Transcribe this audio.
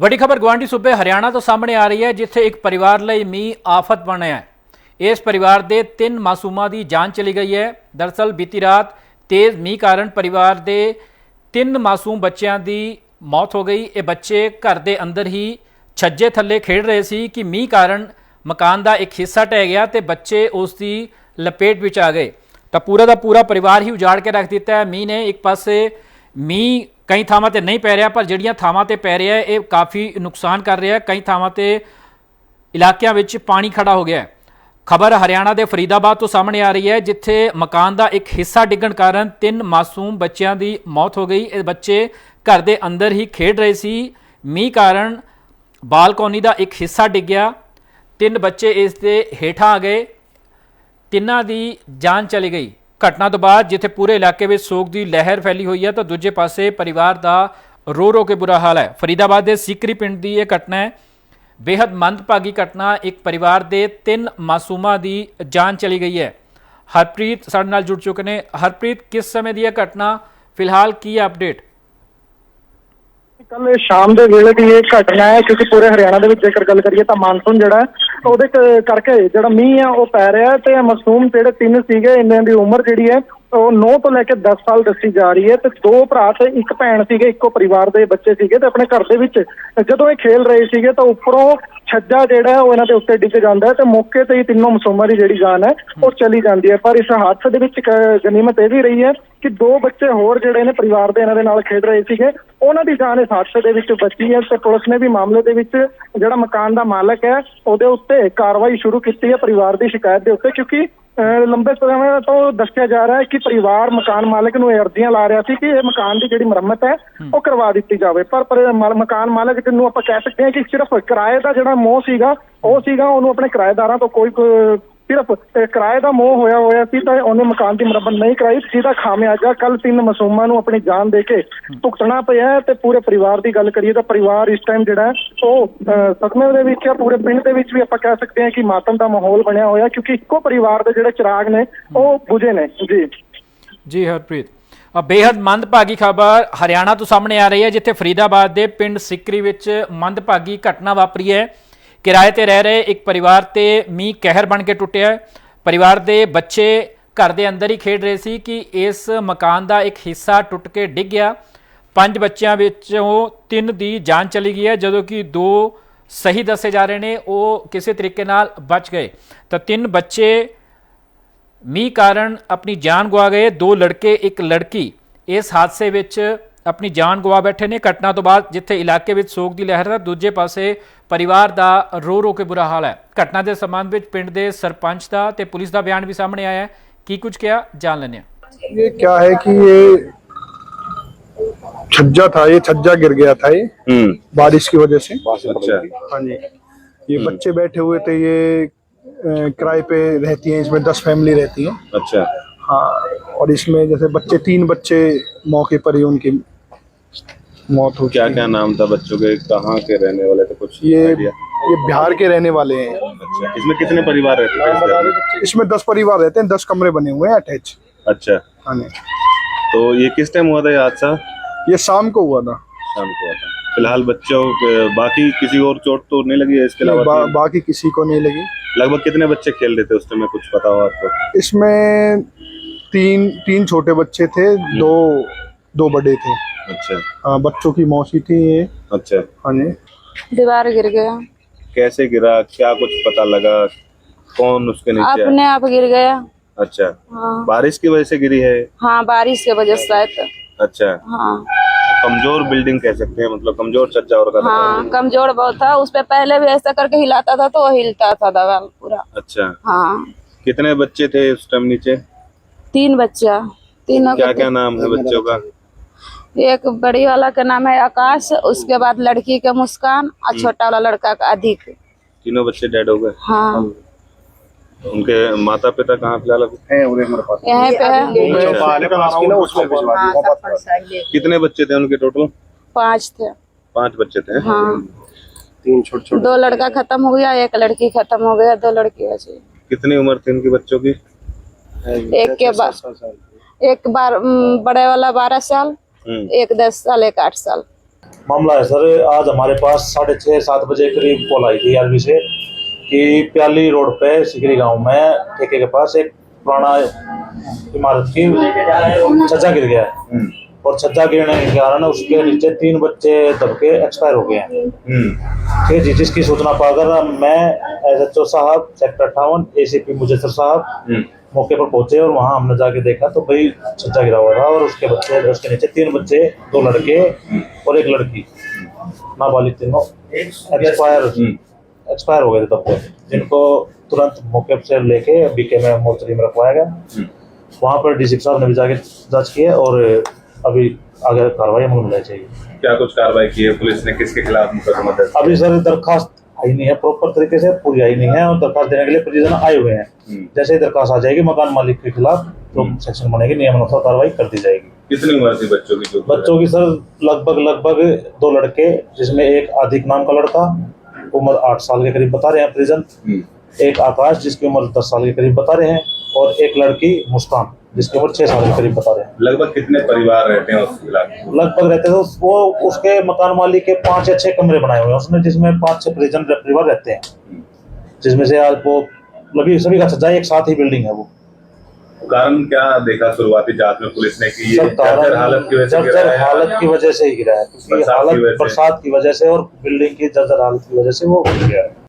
ਵੱਡੀ ਖਬਰ ਗਵਾਂਢੀ ਸੂਬੇ ਹਰਿਆਣਾ ਤੋਂ ਸਾਹਮਣੇ ਆ ਰਹੀ ਹੈ, ਜਿੱਥੇ ਇੱਕ ਪਰਿਵਾਰ ਲਈ ਮੀਂਹ ਆਫਤ ਬਣਿਆ ਹੈ। ਇਸ ਪਰਿਵਾਰ ਦੇ ਤਿੰਨ ਮਾਸੂਮਾਂ ਦੀ ਜਾਨ ਚਲੀ ਗਈ ਹੈ। ਦਰਸਲ ਬੀਤੀ ਰਾਤ ਤੇਜ਼ ਮੀਂਹ ਕਾਰਨ ਪਰਿਵਾਰ ਦੇ ਤਿੰਨ ਮਾਸੂਮ ਬੱਚਿਆਂ ਦੀ ਮੌਤ ਹੋ ਗਈ। ਇਹ ਬੱਚੇ ਘਰ ਦੇ ਅੰਦਰ ਹੀ ਛੱਜੇ ਥੱਲੇ ਖੇਡ ਰਹੇ ਸੀ ਕਿ ਮੀਂਹ ਕਾਰਨ ਮਕਾਨ ਦਾ ਇੱਕ ਹਿੱਸਾ ਟਹਿ ਗਿਆ ਤੇ ਬੱਚੇ ਉਸ ਦੀ ਲਪੇਟ ਵਿੱਚ ਆ ਗਏ। ਤਾਂ ਪੂਰਾ ਦਾ ਪੂਰਾ ਪਰਿਵਾਰ ਹੀ ਉਜਾੜ ਕੇ ਰੱਖ ਦਿੱਤਾ ਹੈ। ਮੀਂਹ ਨੇ ਇੱਕ ਪਾਸੇ ਮੀਂਹ ਕਈ ਥਾਵਾਂ ਤੇ ਨਹੀਂ ਪੈ ਰਿਹਾ, ਪਰ ਜਿਹੜੀਆਂ ਥਾਵਾਂ ਤੇ ਪੈ ਰਿਹਾ ਇਹ ਕਾਫੀ ਨੁਕਸਾਨ ਕਰ ਰਿਹਾ ਕਈ ਥਾਵਾਂ ਤੇ ਇਲਾਕਿਆਂ ਵਿੱਚ ਪਾਣੀ ਖੜਾ ਹੋ ਗਿਆ ਖਬਰ ਹਰਿਆਣਾ ਦੇ ਫਰੀਦਾਬਾਦ ਤੋਂ ਸਾਹਮਣੇ ਆ ਰਹੀ ਹੈ, ਜਿੱਥੇ ਮਕਾਨ ਦਾ ਇੱਕ ਹਿੱਸਾ ਡਿੱਗਣ ਕਾਰਨ ਤਿੰਨ ਮਾਸੂਮ ਬੱਚਿਆਂ ਦੀ ਮੌਤ ਹੋ ਗਈ। ਇਹ ਬੱਚੇ ਘਰ ਦੇ ਅੰਦਰ ਹੀ ਖੇਡ ਰਹੇ ਸੀ। ਮੀਂਹ ਕਾਰਨ ਬਾਲਕੋਨੀ ਦਾ ਇੱਕ ਹਿੱਸਾ ਡਿੱਗਿਆ ਤਿੰਨ ਬੱਚੇ ਇਸ ਦੇ ਹੇਠਾਂ ਆ ਗਏ। ਤਿੰਨਾਂ ਦੀ ਜਾਨ ਚਲੀ ਗਈ। ਘਟਨਾ ਤੋਂ ਬਾਅਦ ਜਿੱਥੇ ਪੂਰੇ ਇਲਾਕੇ ਵਿੱਚ ਸੋਗ ਦੀ ਲਹਿਰ ਫੈਲੀ ਹੋਈ ਹੈ ਤਾਂ ਦੂਜੇ ਪਾਸੇ ਪਰਿਵਾਰ ਦਾ ਰੋ ਰੋ ਕੇ ਬੁਰਾ ਹਾਲ ਹੈ। ਫਰੀਦਾਬਾਦ ਦੇ ਸੀਕਰੀ ਪਿੰਡ ਦੀ ਇਹ ਘਟਨਾ ਹੈ। ਬੇहद ਮੰਦਭਾਗੀ ਘਟਨਾ ਇੱਕ ਪਰਿਵਾਰ ਦੇ ਤਿੰਨ ਮਾਸੂਮਾਂ ਦੀ ਜਾਨ ਚਲੀ ਗਈ ਹੈ। ਹਰਪ੍ਰੀਤ ਸਾਡੇ ਨਾਲ ਜੁੜ ਚੁੱਕੇ ਨੇ। ਹਰਪ੍ਰੀਤ ਕਿਸ ਸਮੇਂ ਦੀ ਇਹ ਘਟਨਾ? ਫਿਲਹਾਲ ਕੀ ਹੈ ਅਪਡੇਟ ਕੱਲ ਸ਼ਾਮ ਦੇ ਵੇਲੇ ਦੀ ਇਹ ਘਟਨਾ ਹੈ ਕਿਉਂਕਿ ਪੂਰੇ ਹਰਿਆਣਾ ਦੇ ਵਿੱਚ ਜੇਕਰ ਗੱਲ ਕਰੀਏ ਤਾਂ ਮਾਨਸੂਨ ਜਿਹੜਾ ਹੈ, ਉਹਦੇ ਕਰਕੇ ਜਿਹੜਾ ਮੀਂਹ ਆ, ਉਹ ਪੈ ਰਿਹਾ ਤੇ ਮਾਸੂਮ ਜਿਹੜੇ ਤਿੰਨ ਸੀਗੇ ਇਹਨਾਂ ਦੀ ਉਮਰ ਜਿਹੜੀ ਹੈ, ਉਹ 9 ਤੋਂ ਲੈ ਕੇ 10 ਸਾਲ ਦੱਸੀ ਜਾ ਰਹੀ ਹੈ ਤੇ ਦੋ ਭਰਾ ਤੇ ਇੱਕ ਭੈਣ ਸੀਗੇ, ਇੱਕੋ ਪਰਿਵਾਰ ਦੇ ਬੱਚੇ ਸੀਗੇ ਤੇ ਆਪਣੇ ਘਰ ਦੇ ਵਿੱਚ ਜਦੋਂ ਇਹ ਖੇਲ ਰਹੇ ਸੀਗੇ ਤਾਂ ਉੱਪਰੋਂ ਛੱਜਾ ਜਿਹੜਾ ਉਹ ਇਹਨਾਂ ਦੇ ਉੱਤੇ ਡਿੱਗ ਜਾਂਦਾ ਹੈ ਤੇ ਮੌਕੇ ਤੇ ਹੀ ਤਿੰਨੋਂ ਮਾਸੂਮਾਂ ਦੀ ਜਿਹੜੀ ਜਾਨ ਹੈ, ਉਹ ਚਲੀ ਜਾਂਦੀ ਹੈ। ਪਰ ਇਸ ਹਾਦਸੇ ਦੇ ਵਿੱਚ ਗਨੀਮਤ ਇਹ ਵੀ ਰਹੀ ਹੈ ਕਿ ਦੋ ਬੱਚੇ ਹੋਰ ਜਿਹੜੇ ਨੇ, ਪਰਿਵਾਰ ਦੇ ਇਹਨਾਂ ਦੇ ਨਾਲ ਖੇਡ ਰਹੇ ਸੀਗੇ ਉਹਨਾਂ ਦੀ ਜਾਨ ਇਸ ਹਾਦਸੇ ਦੇ ਵਿੱਚ ਬਚੀ ਹੈ ਤੇ ਪੁਲਿਸ ਨੇ ਵੀ ਮਾਮਲੇ ਦੇ ਵਿੱਚ ਜਿਹੜਾ ਮਕਾਨ ਦਾ ਮਾਲਕ ਹੈ ਉਹਦੇ ਉੱਤੇ ਕਾਰਵਾਈ ਸ਼ੁਰੂ ਕੀਤੀ ਹੈ ਪਰਿਵਾਰ ਦੀ ਸ਼ਿਕਾਇਤ ਦੇ ਉੱਤੇ ਕਿਉਂਕਿ ਲੰਬੇ ਸਮੇਂ ਤੋਂ ਦੱਸਿਆ ਜਾ ਰਿਹਾ ਹੈ ਕਿ ਪਰਿਵਾਰ ਮਕਾਨ ਮਾਲਕ ਨੂੰ ਇਹ ਅਰਜ਼ੀਆਂ ਲਾ ਰਿਹਾ ਸੀ ਕਿ ਇਹ ਮਕਾਨ ਦੀ ਜਿਹੜੀ ਮੁਰੰਮਤ ਹੈ ਉਹ ਕਰਵਾ ਦਿੱਤੀ ਜਾਵੇ। ਪਰ ਮਕਾਨ ਮਾਲਕ ਨੂੰ ਆਪਾਂ ਕਹਿ ਸਕਦੇ ਹਾਂ ਕਿ ਸਿਰਫ ਕਿਰਾਏ ਦਾ ਜਿਹੜਾ ਮੋਹ ਸੀਗਾ ਉਹ ਸੀਗਾ ਉਹਨੂੰ ਆਪਣੇ ਕਿਰਾਏਦਾਰਾਂ ਤੋਂ ਕੋਈ- ਸਿਰਫ ਕਿਰਾਏ ਦਾ ਮੋਹ ਹੋਇਆ ਹੋਇਆ ਸੀ ਤਾਂ ਉਹਨੇ ਮਕਾਨ ਦੀ ਮੁਰੰਮਤ ਨਹੀਂ ਕਰਾਈ ਜਿਹਦਾ ਖਾਮਿਆਜਾ ਕੱਲ ਤਿੰਨ ਮਾਸੂਮਾਂ ਨੂੰ ਆਪਣੀ ਜਾਨ ਦੇ ਕੇ ਭੁਗਤਣਾ ਪਿਆ ਤੇ ਪੂਰੇ ਪਰਿਵਾਰ ਦੀ ਗੱਲ ਕਰੀਏ ਤਾਂ ਪਰਿਵਾਰ ਇਸ ਟਾਈਮ ਜਿਹੜਾ ਉਹ ਸਦਮੇ ਦੇ ਵਿੱਚ ਹੈ ਪੂਰੇ ਪਿੰਡ ਦੇ ਵਿੱਚ ਵੀ ਆਪਾਂ ਕਹਿ ਸਕਦੇ ਹਾਂ ਕਿ ਮਾਤਮ ਦਾ ਮਾਹੌਲ ਬਣਿਆ ਹੋਇਆ ਕਿਉਂਕਿ ਇੱਕੋ ਪਰਿਵਾਰ ਦੇ ਜਿਹੜੇ ਚਿਰਾਗ ਨੇ ਉਹ ਬੁਝੇ ਨੇ। ਜੀ। ਜੀ ਹਰਪ੍ਰੀਤ। ਬੇहद ਮੰਦਭਾਗੀ ਖਬਰ ਹਰਿਆਣਾ ਤੋਂ ਸਾਹਮਣੇ ਆ ਰਹੀ ਹੈ ਜਿੱਥੇ ਫਰੀਦਾਬਾਦ ਦੇ ਪਿੰਡ ਸਿਕਰੀ ਵਿੱਚ ਮੰਦਭਾਗੀ ਘਟਨਾ ਵਾਪਰੀ ਹੈ। ਕਿਰਾਏ ਤੇ ਰਹਿ ਰਹੇ ਇੱਕ ਪਰਿਵਾਰ ਤੇ ਮੀਂਹ ਕਹਿਰ ਬਣ ਕੇ ਟੁੱਟਿਆ ਹੈ। ਪਰਿਵਾਰ ਦੇ ਬੱਚੇ ਘਰ ਦੇ ਅੰਦਰ ਹੀ ਖੇਡ ਰਹੇ ਸੀ ਕਿ ਇਸ ਮਕਾਨ ਦਾ ਇੱਕ ਹਿੱਸਾ ਟੁੱਟ ਕੇ ਡਿੱਗ ਗਿਆ। ਪੰਜ ਬੱਚਿਆਂ ਵਿੱਚੋਂ ਤਿੰਨ ਦੀ ਜਾਨ ਚਲੀ ਗਈ ਹੈ, ਜਦੋਂ ਕਿ ਦੋ ਸਹੀ ਦੱਸੇ ਜਾ ਰਹੇ ਨੇ, ਉਹ ਕਿਸੇ ਤਰੀਕੇ ਨਾਲ ਬਚ ਗਏ। ਤਾਂ ਤਿੰਨ ਬੱਚੇ ਮੀਂਹ ਕਾਰਨ ਆਪਣੀ ਜਾਨ ਗਵਾ ਗਏ, ਦੋ ਲੜਕੇ, ਇੱਕ ਲੜਕੀ। ਇਸ ਹਾਦਸੇ ਵਿੱਚ ਆਪਣੀ ਜਾਨ ਗਵਾ ਬੈਠੇ ਨੇ ਘਟਨਾ ਤੋਂ ਬਾਅਦ ਜਿੱਥੇ ਇਲਾਕੇ ਵਿੱਚ ਸੋਗ ਦੀ ਲਹਿਰ ਹੈ ਦੂਜੇ ਪਾਸੇ ਪਰਿਵਾਰ ਦਾ ਰੋ ਰੋ ਕੇ ਬੁਰਾ ਹਾਲ ਹੈ ਘਟਨਾ ਦੇ ਸੰਬੰਧ ਵਿੱਚ ਪਿੰਡ ਦੇ ਸਰਪੰਚ ਦਾ ਤੇ ਪੁਲਿਸ ਦਾ ਬਿਆਨ ਵੀ ਸਾਹਮਣੇ ਆਇਆ ਹੈ ਕੀ ਕੁਝ ਕਿਹਾ ਜਾਣ ਲੈਂਦੇ ਹਾਂ ये क्या है कि ये छज्जा था ये छज्जा गिर गया था ये हम्म बारिश की वजह से अच्छा हाँ जी ये बच्चे बैठे हुए थे ये अ, किराए पे रहती हैं इसमें दस फैमिली रहती है अच्छा हाँ और इसमें जैसे बच्चे तीन बच्चे मौके पर ही उनकी मौत हो क्या क्या नाम था बच्चों के? कहाँ के रहने वाले थे कुछ ये ये बिहार के रहने वाले हैं। अच्छा इसमें कितने परिवार रहते में? इसमें दस परिवार रहते हैं दस कमरे बने हुए हैं अटैच अच्छा। हाँ तो ये किस टाइम हुआ था ये हादसा? ये शाम को हुआ था। शाम को हुआ था। फ़िलहाल बच्चों के- बाकी किसी और चोट तो नहीं लगी है इसके अलावा बा, बाकी किसी को नहीं लगी। लगभग कितने बच्चे खेल रहे थे उस टाइम कुछ पता हो आपको इसमें तीन तीन छोटे बच्चे थे दो दो बड़े थे। अच्छा। हाँ बच्चों की मौसी थी ये। अच्छा। हाँ जी। दीवार गिर गया। कैसे गिरा? क्या कुछ पता लगा? कौन उसके नीचे अपने आप गिर गया। अच्छा। हाँ। बारिश की वजह से गिरी है? हाँ बारिश के वजह से शायद अच्छा। हाँ। कमज़ोर बिल्डिंग कह सकते हैं मतलब कमज़ोर छज्जा और का हाँ कमज़ोर बहुत था। उस पे पहले भी ऐसा करके हिलाता था तो वो हिलता था दीवार पूरा। अच्छा। हाँ। कितने बच्चे थे उस टाइम नीचे? तीन बच्चा। तीनों क्या क्या नाम है बच्चों का? एक बड़ी वाला का नाम है आकाश उसके बाद लड़की का मुस्कान और छोटा वाला लड़का का अधिक। तीनों बच्चे डेड हो गए? हाँ। उनके माता पिता कहाँ फ़िलहाल यहाँ पे है। कितने बच्चे थे उनके टोटल पाँच थे। पाँच बच्चे थे? हाँ। दो लड़का खत्म हो गया एक लड़की खत्म हो गया दो लड़की बची। कितनी उम्र थी उनकी बच्चों की? एक के बाद एक बार बड़े वाला बारह साल हम्म, एक दस साल एक आठ साल। मामला है सर आज हमारे पास साढ़े छः सात बजे करीब कॉल आई थी आरबी से कि प्याली रोड पे सिकरी गाँव में ठेके के पास एक पुराना इमारत की छज्जा गिर गया है। हम्म, और छज्जा गिरने के कारण उसके नीचे तीन बच्चे दबके एक्सपायर हो गए हैं। हम्म, ठीक है जी जिसकी सूचना पाकर मैं एस एच ओ साहब सेक्टर अट्ठावन ए सी पी मुजस्सर साहब हम्म, मौके पर पहुँचे और वहाँ हमने जाके देखा तो भाई छज्जा गिरा हुआ था और उसके बच्चे उसके नीचे तीन बच्चे दो लड़के और एक लड़की। नाबालिग तीनों एक्सपायर हम्म। एक्सपायर हो गए थे तब तक। जिनको तुरंत मौके से लेके बीके में मोर्चरी में रखवाया गया। हम्म। वहाँ पर डी साहब ने भी जाके जाँच की है और अभी आगे कार्रवाई अमल में चाहिए। क्या कुछ कार्रवाई की है? पुलिस ने किसके खिलाफ मुकदमा दर्ज अभी सर दरखास्त आई नहीं है प्रॉपर तरीके से पूरी आई नहीं है और दरखास्त देने के लिए परिजन आए हुए हैं। हम्म। जैसे ही दरखास्त आ जाएगी मकान मालिक के खिलाफ तो सेक्शन बनेगी नियमानुसार कार्रवाई कर दी जाएगी। कितनी उम्र थी बच्चों की जो बच्चों की सर लगभग लगभग दो लड़के जिसमें एक आदिक नाम का लड़का उम्र आठ साल के करीब बता रहे हैं परिजन। हम्म, एक आकाश जिसकी उम्र दस साल के करीब बता रहे हैं और एक लड़की मुस्कान जिसकी उम्र छह साल के करीब बता रहे हैं। लगभग कितने परिवार रहते हैं उस इलाके लगभग रहते थे वो उसके मकान मालिक के पाँच छह कमरे बनाए हुए हैं। उसमें जिसमें पाँच छह परिजन परिवार रहते हैं। जिसमें से आज वो लगी सभी का सज्जा एक साथ ही बिल्डिंग है वो। कारण क्या देखा शुरुआती जाँच में पुलिस ने कि ये जर्जर हालत की वजह से जर्जर हालत की वजह से ही गिरा है क्योंकि बरसात की हालत वजह से। बरसात की वजह से और बिल्डिंग की जर्जर हालत की वजह से वो गिर गया है।